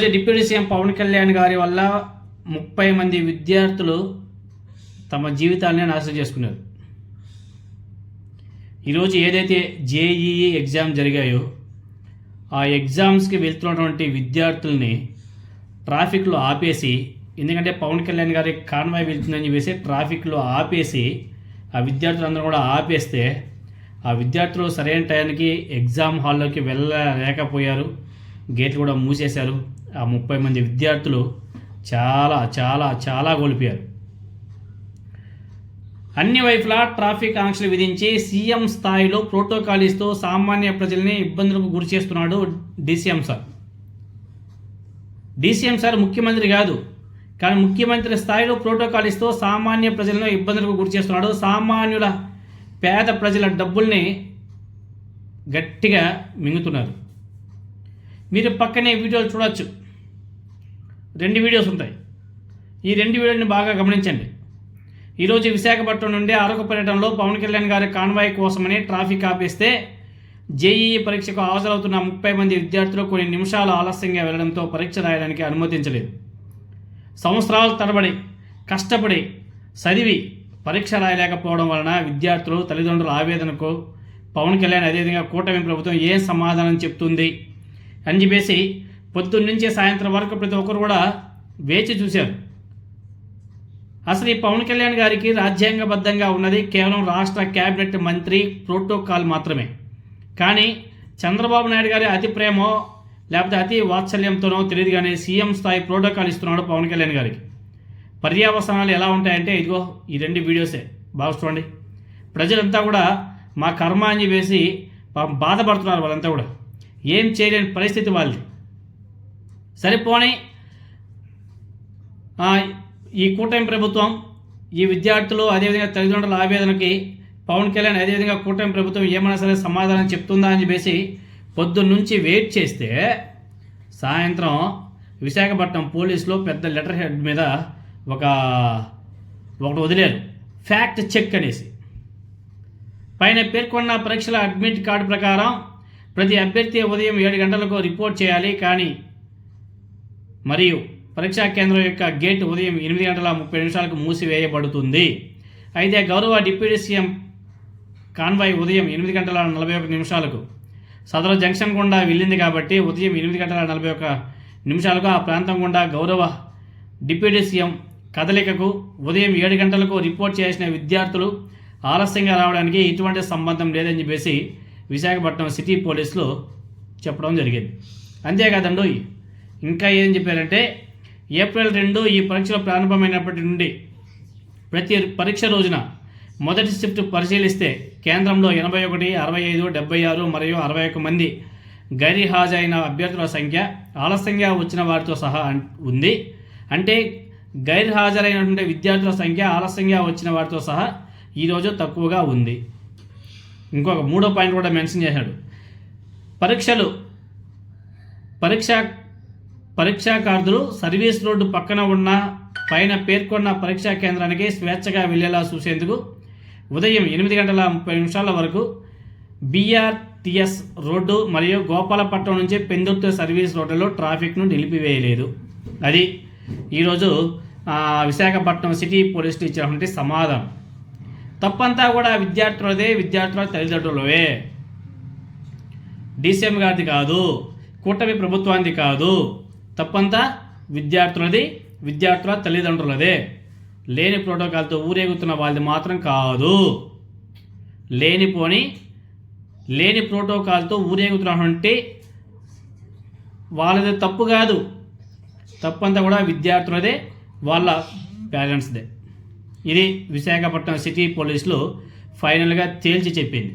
ఈరోజు deputy CM Pawan Kalyan గారి వల్ల ముప్పై మంది విద్యార్థులు తమ జీవితాన్ని నాశనం చేసుకున్నారు. ఈరోజు ఏదైతే జేఈఈ ఎగ్జామ్ జరిగాయో ఆ ఎగ్జామ్స్కి వెళ్తున్నటువంటి విద్యార్థుల్ని ట్రాఫిక్లో ఆపేసి ఎందుకంటే పవన్ కళ్యాణ్ గారి కాన్వాయ్ వెళ్తుందని చెప్పేసి ట్రాఫిక్లో ఆపేసి ఆ విద్యార్థులందరూ కూడా ఆపేస్తే ఆ విద్యార్థులు సరైన టైంకి ఎగ్జామ్ హాల్లోకి వెళ్ళలేకపోయారు గేట్లు కూడా మూసేశారు. ఆ ముప్పై మంది విద్యార్థులు చాలా చాలా చాలా కోల్పోయారు. అన్ని వైపులా ట్రాఫిక్ ఆంక్షలు విధించి సీఎం స్థాయిలో ప్రోటోకాల్ ఇస్తూ సామాన్య ప్రజల్ని ఇబ్బందులకు గురి చేస్తున్నాడు డీసీఎం సార్. డీసీఎం సార్ ముఖ్యమంత్రి కాదు కానీ ముఖ్యమంత్రి స్థాయిలో ప్రోటోకాల్ ఇస్తూ సామాన్య ప్రజలను ఇబ్బందులకు గురి చేస్తున్నాడు. సామాన్యుల పేద ప్రజల డబ్బుల్ని గట్టిగా మింగుతున్నారు. మీరు పక్కనే వీడియోలు చూడొచ్చు. రెండు వీడియోస్ ఉంటాయి. ఈ రెండు వీడియోని బాగా గమనించండి. ఈరోజు విశాఖపట్నం నుండి అరకు పర్యటనలో పవన్ కళ్యాణ్ గారి కాన్వాయ్ కోసమని ట్రాఫిక్ ఆపేస్తే జేఈఈ పరీక్షకు హాజరవుతున్న ముప్పై మంది విద్యార్థులు కొన్ని నిమిషాలు ఆలస్యంగా వెళ్ళడంతో పరీక్ష రాయడానికి అనుమతించలేదు. సంవత్సరాల తరబడి కష్టపడి చదివి పరీక్ష రాయలేకపోవడం వలన విద్యార్థులు తల్లిదండ్రుల ఆవేదనకు పవన్ కళ్యాణ్ అదేవిధంగా కూటమి ప్రభుత్వం ఏం సమాధానం చెప్తుంది అని చెప్పేసి పొద్దున్నుంచి సాయంత్రం వరకు ప్రతి ఒక్కరు కూడా వేచి చూశారు. అసలు ఈ పవన్ కళ్యాణ్ గారికి రాజ్యాంగబద్ధంగా ఉన్నది కేవలం రాష్ట్ర కేబినెట్ మంత్రి ప్రోటోకాల్ మాత్రమే. కానీ చంద్రబాబు నాయుడు గారి అతి ప్రేమో లేకపోతే అతి వాత్సల్యంతోనో తెలియదు కానీ సీఎం స్థాయి ప్రోటోకాల్ ఇస్తున్నాడు పవన్ కళ్యాణ్ గారికి. పర్యావసనాలు ఎలా ఉంటాయంటే ఇదిగో ఈ రెండు వీడియోసే. బాగా చూడండి. ప్రజలంతా కూడా మా కర్మ అని వేసి బాధపడుతున్నారు వాళ్ళంతా కూడా. ఏం చేయలేని పరిస్థితి వాళ్ళది. సరిపోని ఈ కూటమి ప్రభుత్వం ఈ విద్యార్థులు అదేవిధంగా తల్లిదండ్రుల ఆవేదనకి పవన్ కళ్యాణ్ అదేవిధంగా కూటమి ప్రభుత్వం ఏమైనా సరే సమాధానం చెప్తుందా అని చెప్పేసి పొద్దున్న నుంచి వెయిట్ చేస్తే సాయంత్రం విశాఖపట్నం పోలీసులో పెద్ద లెటర్ హెడ్ మీద ఒక ఒకటి వదిలేరు. ఫ్యాక్ట్ చెక్ అనేసి. పైన పేర్కొన్న పరీక్షల అడ్మిట్ కార్డు ప్రకారం ప్రతి అభ్యర్థి ఉదయం ఏడు గంటలకు రిపోర్ట్ చేయాలి కానీ మరియు పరీక్షా కేంద్రం యొక్క గేట్ ఉదయం ఎనిమిది గంటల ముప్పై నిమిషాలకు మూసివేయబడుతుంది. అయితే గౌరవ డిప్యూటీ సీఎం కాన్వాయ్ ఉదయం ఎనిమిది గంటల నలభై ఒక నిమిషాలకు సదరు జంక్షన్ గుండా వెళ్ళింది కాబట్టి ఉదయం ఎనిమిది గంటల నలభై ఒక నిమిషాలకు ఆ ప్రాంతం గుండా గౌరవ డిప్యూటీ సీఎం కదలికకు ఉదయం ఏడు గంటలకు రిపోర్ట్ చేసిన విద్యార్థులు ఆలస్యంగా రావడానికి ఎటువంటి సంబంధం లేదని చెప్పేసి విశాఖపట్నం సిటీ పోలీసులు చెప్పడం జరిగింది. అంతేకాదండి ఇంకా ఏం చెప్పారంటే ఏప్రిల్ రెండు ఈ పరీక్షలు ప్రారంభమైనప్పటి నుండి ప్రతి పరీక్ష రోజున మొదటి షిఫ్ట్ పరిశీలిస్తే కేంద్రంలో ఎనభై ఒకటి అరవై ఐదు డెబ్బై ఆరు మరియు అరవై ఒక మంది గైర్హాజరైన అభ్యర్థుల సంఖ్య ఆలస్యంగా వచ్చిన వారితో సహా ఉంది. అంటే గైర్ హాజరైనటువంటి విద్యార్థుల సంఖ్య ఆలస్యంగా వచ్చిన వారితో సహా ఈరోజు తక్కువగా ఉంది. ఇంకొక మూడో పాయింట్ కూడా మెన్షన్ చేశాడు. పరీక్షలు పరీక్ష పరీక్షాకార్థులు సర్వీస్ రోడ్డు పక్కన ఉన్న పైన పేర్కొన్న పరీక్షా కేంద్రానికి స్వేచ్ఛగా వెళ్ళేలా చూసేందుకు ఉదయం ఎనిమిది గంటల ముప్పై నిమిషాల వరకు బీఆర్టీఎస్ రోడ్డు మరియు గోపాలపట్నం నుంచి పెందుర్తి సర్వీస్ రోడ్డులో ట్రాఫిక్ను నిలిపివేయలేదు. అది ఈరోజు విశాఖపట్నం సిటీ పోలీసులు ఇచ్చినటువంటి సమాధానం. తప్పంతా కూడా విద్యార్థులదే విద్యార్థుల తల్లిదండ్రులవే. డీసీఎం గారిది కాదు కూటమి ప్రభుత్వానికి కాదు. తప్పంతా విద్యార్థులది విద్యార్థుల తల్లిదండ్రులదే. లేని ప్రోటోకాల్తో ఊరేగుతున్న వాళ్ళది మాత్రం కాదు. లేనిపోని లేని ప్రోటోకాల్తో ఊరేగుతున్నటువంటి వాళ్ళది తప్పు కాదు. తప్పంతా కూడా విద్యార్థులదే వాళ్ళ పేరెంట్స్దే ఇది విశాఖపట్నం సిటీ పోలీసులు ఫైనల్గా తేల్చి చెప్పింది.